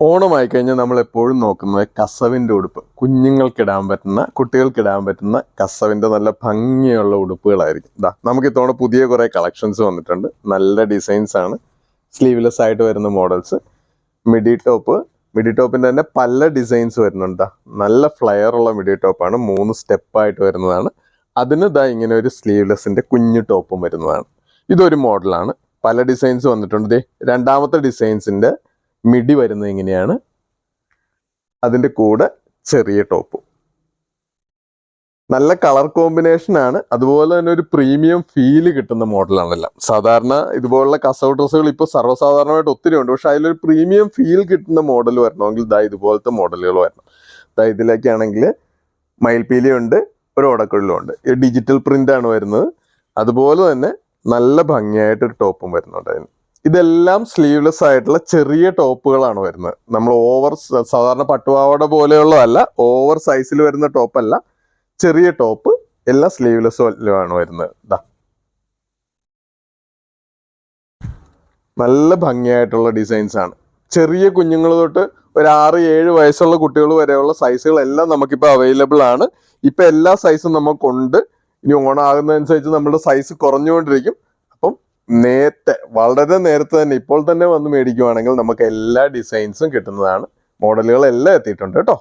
ഓണമായി കഴിഞ്ഞാൽ നമ്മൾ എപ്പോഴും നോക്കുന്നത് കസവിന്റെ ഉടുപ്പ്. കുഞ്ഞുങ്ങൾക്കിടാൻ പറ്റുന്ന കുട്ടികൾക്കിടാൻ പറ്റുന്ന കസവിന്റെ നല്ല ഭംഗിയുള്ള ഉടുപ്പുകളായിരിക്കും. ഇതാ നമുക്ക് ഇത്തവണ പുതിയ കുറേ കളക്ഷൻസ് വന്നിട്ടുണ്ട്. നല്ല ഡിസൈൻസ് ആണ്. സ്ലീവ്ലെസ് ആയിട്ട് വരുന്ന മോഡൽസ് മിഡി ടോപ്പ്. മിഡി ടോപ്പിന്റെ തന്നെ പല ഡിസൈൻസ് വരുന്നുണ്ട്. നല്ല ഫ്ലയർ ഉള്ള മിഡി ടോപ്പാണ്. മൂന്ന് സ്റ്റെപ്പായിട്ട് വരുന്നതാണ്. അതിന് ഇതാ ഇങ്ങനെ ഒരു സ്ലീവ്ലെസ്സിന്റെ കുഞ്ഞു ടോപ്പും വരുന്നതാണ്. ഇതൊരു മോഡലാണ്. പല ഡിസൈൻസ് വന്നിട്ടുണ്ട്. രണ്ടാമത്തെ ഡിസൈൻസിന്റെ മിഡി വരുന്നത് ഇങ്ങനെയാണ് അതിന്റെ കൂടെ ചെറിയ ടോപ്പും. നല്ല കളർ കോമ്പിനേഷൻ ആണ്. അതുപോലെ തന്നെ ഒരു പ്രീമിയം ഫീൽ കിട്ടുന്ന മോഡലാണെല്ലാം സാധാരണ ഇതുപോലുള്ള കസവ് ഡ്രസ്സുകൾ ഇപ്പോൾ സർവസാധാരണമായിട്ട് ഒത്തിരി ഉണ്ട്. പക്ഷെ അതിലൊരു പ്രീമിയം ഫീൽ കിട്ടുന്ന മോഡൽ വരണമെങ്കിൽ ദാ ഇതുപോലത്തെ മോഡലുകൾ വരണം. ദാ ഇതിലേക്കാണെങ്കിൽ മയിൽപീലിയുണ്ട് ഒരു ഓടക്കുഴലും ഉണ്ട്. ഡിജിറ്റൽ പ്രിന്റ് ആണ് വരുന്നത്. അതുപോലെ തന്നെ നല്ല ഭംഗിയായിട്ടൊരു ടോപ്പും വരുന്നുണ്ട് അതിന്. ഇതെല്ലാം സ്ലീവ്ലെസ് ആയിട്ടുള്ള ചെറിയ ടോപ്പുകളാണ് വരുന്നത്. നമ്മൾ ഓവർ സാധാരണ പട്ടുപാവാട പോലെയുള്ളതല്ല ഓവർ സൈസിൽ വരുന്ന ടോപ്പല്ല ചെറിയ ടോപ്പ് എല്ലാം സ്ലീവ്ലെസ്സുമാണ് വരുന്നത്. നല്ല ഭംഗിയായിട്ടുള്ള ഡിസൈൻസ് ആണ്. ചെറിയ കുഞ്ഞുങ്ങൾ തൊട്ട് ഒരു ആറ് ഏഴ് വയസ്സുള്ള കുട്ടികൾ വരെയുള്ള സൈസുകൾ സൈസുകളെല്ലാം നമുക്കിപ്പോൾ അവൈലബിൾ ആണ്. ഇപ്പൊ എല്ലാ സൈസും നമുക്കുണ്ട് ഇനി ഓണാകുന്നതനുസരിച്ച് നമ്മുടെ സൈസ് കുറഞ്ഞുകൊണ്ടിരിക്കും. നേരത്തെ വളരെ നേരത്തെ തന്നെ ഇപ്പോൾ തന്നെ വന്ന് മേടിക്കുവാണെങ്കിൽ നമുക്ക് എല്ലാ ഡിസൈൻസും കിട്ടുന്നതാണ്. മോഡലുകളെല്ലാം എത്തിയിട്ടുണ്ട് കേട്ടോ.